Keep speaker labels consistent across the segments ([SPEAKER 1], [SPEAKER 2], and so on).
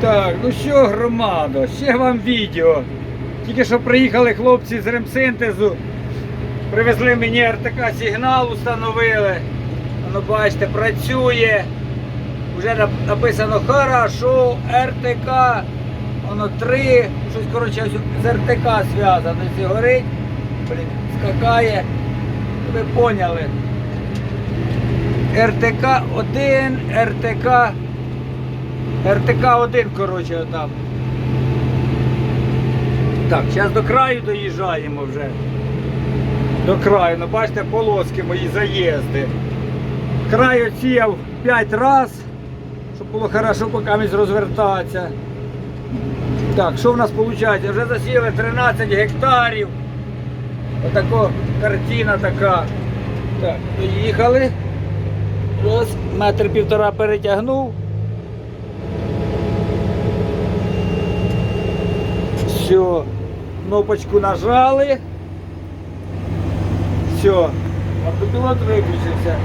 [SPEAKER 1] Так, ну що, громадо, ще вам відео. Тільки що приїхали хлопці з ремсинтезу, привезли мені РТК сигнал, установили. Воно бачите, працює. Вже написано хорошо, РТК, воно 3, щось коротше з РТК зв'язано. І горить, блін, скакає. Ви поняли. РТК 1, РТК. РТК 1, коротше, отам. Так, зараз до краю доїжджаємо вже. До краю, ну бачите, полоски мої заїзди. Край оціяв 5 раз, щоб було хорошо покамість розвертатися. Так, що в нас виходить? Вже засіяли 13 гектарів. Отако картина така. Так, доїхали. Раз, метр півтора перетягнув. Все, кнопочку нажали. Все, автопілот виключився.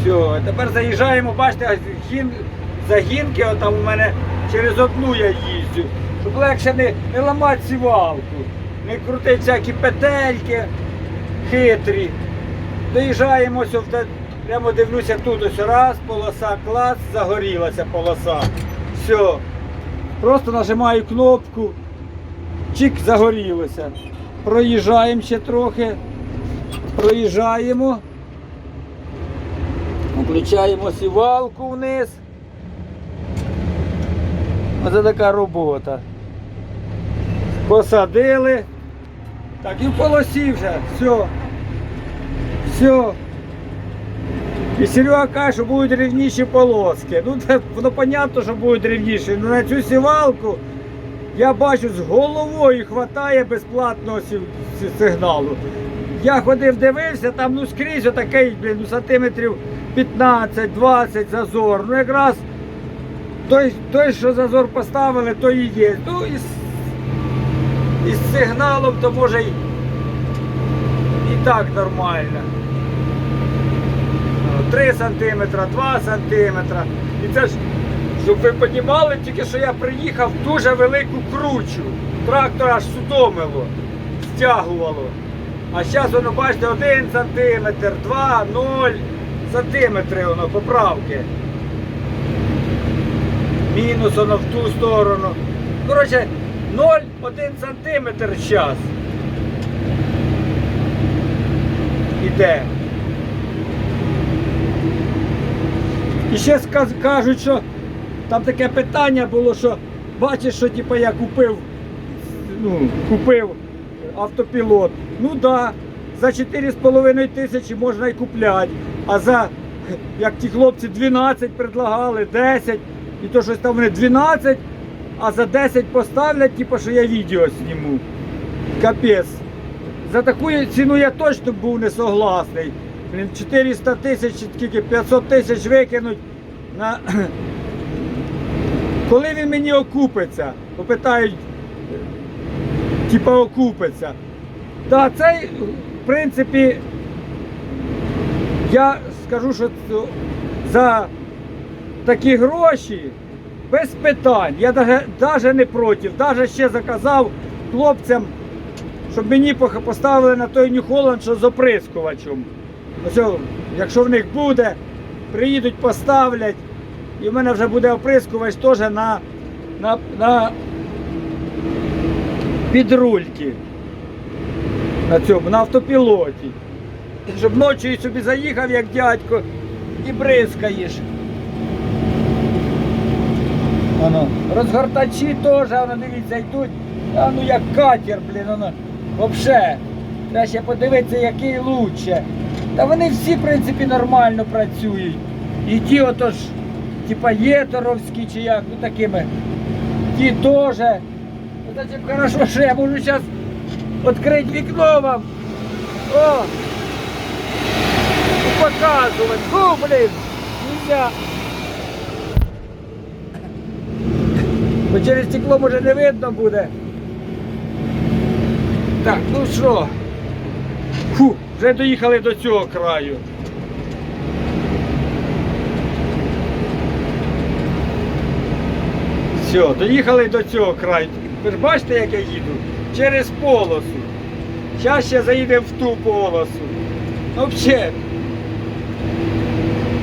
[SPEAKER 1] Все, тепер заїжджаємо, бачите, гін, загінки, отам у мене через одну я їздю, щоб легше не, не ламати сівалку, не крутити всякі петельки хитрі. Доїжджаємо, прямо дивлюся тут ось раз, полоса, клас, загорілася полоса. Все. Просто нажимаю кнопку, чик, загорілося. Проїжджаємо ще трохи. Проїжджаємо. Включаємо сівалку вниз. Оце така робота. Посадили. Так, і в полосі вже. Все. Все. І Серега каже, що будуть рівніші полоски. Ну, це, воно понятно, що будуть рівніші. Ну на цю сівалку я бачу з головою хватає безплатного сигналу. Я ходив, дивився, там ну скрізь отакий, блін, ну, сантиметрів 15-20 зазор. Ну якраз той, той, що зазор поставили, то і є. Ну і з, і з сигналом то може і, і так нормально. 3 сантиметра, 2 сантиметра. І це ж, щоб ви розуміли, тільки що я приїхав дуже велику кручу. Трактор аж судомило, стягувало. А зараз воно, бачите, 1 сантиметр, 2, 0 сантиметри воно поправки. Мінус воно в ту сторону. Коротше, 0,1 сантиметр зараз. Іде. І ще кажуть, що там таке питання було, що бачиш, що типу, я купив, ну, купив автопілот. Ну так, да, за 4,5 тисячі можна і купляти. А за, як ті хлопці 12 предлагали, 10, і то щось там вони 12, а за 10 поставлять, типу, що я відео зніму. Капець. За таку ціну я точно був не согласний. 400 тисяч, скільки 500 тисяч викинуть на. Коли він мені окупиться? Попитають, типа окупиться. Та цей, в принципі, я скажу, що за такі гроші без питань. Я навіть не проти. Навіть ще заказав хлопцям щоб мені поставили на той Holland, що з оприскувачем. Якщо в них буде, приїдуть, поставлять, і в мене вже буде оприскувач теж на, на, на підрульки. На цьому, на автопілоті. Щоб ночі собі заїхав, як дядько, і бризкаєш. Воно. Розгортачі теж, воно дивіться, йдуть. А ну як катер, блін, воно. Вообще. Треба ще подивитися, який лучше. Та вони всі, в принципі, нормально працюють. І ті отож, типа єторовські чи як, ну такими. Ті теж. Ну, Значить, хорошо, що я можу зараз відкрити вікно вам. О! Показувати. Фу, блін! Нельзя. Бо через стекло може не видно буде. Так, ну що? Фу, вже доїхали до цього краю. Все, доїхали до цього краю. Ви ж бачите, як я їду? Через полосу. Зараз ще заїдемо в ту полосу. Взагалі.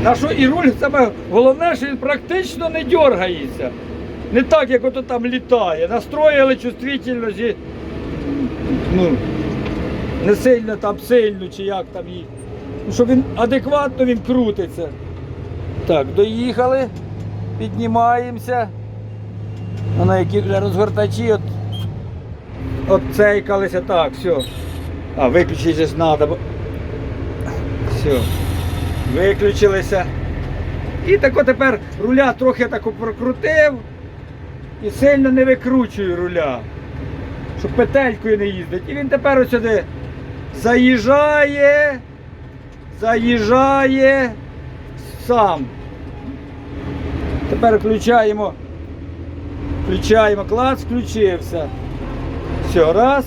[SPEAKER 1] На що і руль саме головне, що він практично не дергається. Не так, як ото там літає. Настроїли чувствительно зі. Ну, не сильно там сильно, чи як там її. Ну, щоб він адекватно він крутиться. Так, доїхали, піднімаємося. А на які вже розгортачі от, от цейкалися. Так, все. А, виключити ж треба. Все. Виключилися. І тако тепер руля трохи тако прокрутив і сильно не викручую руля, щоб петелькою не їздить. І він тепер ось сюди заїжджає, заїжджає сам. Тепер включаємо, включаємо клац, включився. Все, раз.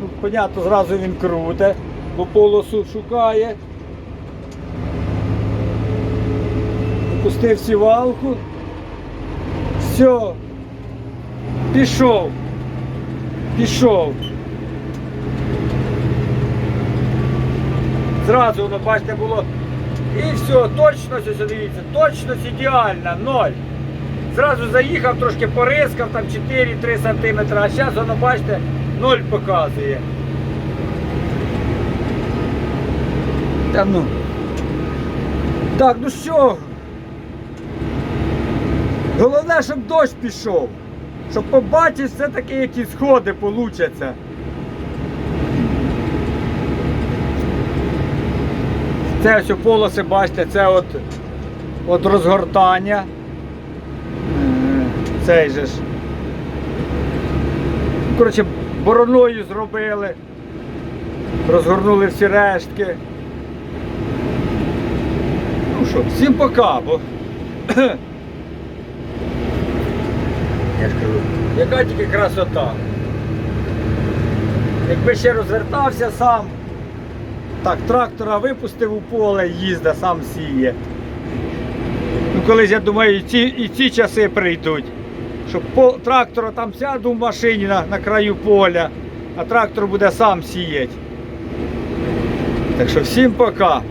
[SPEAKER 1] Ну, понятно, зразу він круте, бо полосу шукає. Пустив сівалку. Все. Пішов. Пішов. Зразу воно, бачите, було. І все, ось дивіться, точність ідеальна, ноль. Зразу заїхав, трошки порискав, там 4-3 см, а зараз воно, бачите, 0 показує. Та ну. Так, ну що? Головне, щоб дощ пішов. Щоб побачити все-таки, які сходи получаться. Це ось полоси, бачите, це от, от розгортання. Цей же ж. Коротше, бороною зробили. Розгорнули всі рештки. Ну що, всім пока, бо. Я ж кажу, яка тільки красота. Якби ще розвертався сам, так, трактора випустив у поле, їзда, сам сіє. Ну, колись, я думаю, і ці, і ці часи прийдуть. Щоб по, трактора там сяду в машині на, на краю поля, а трактор буде сам сіяти. Так що всім пока.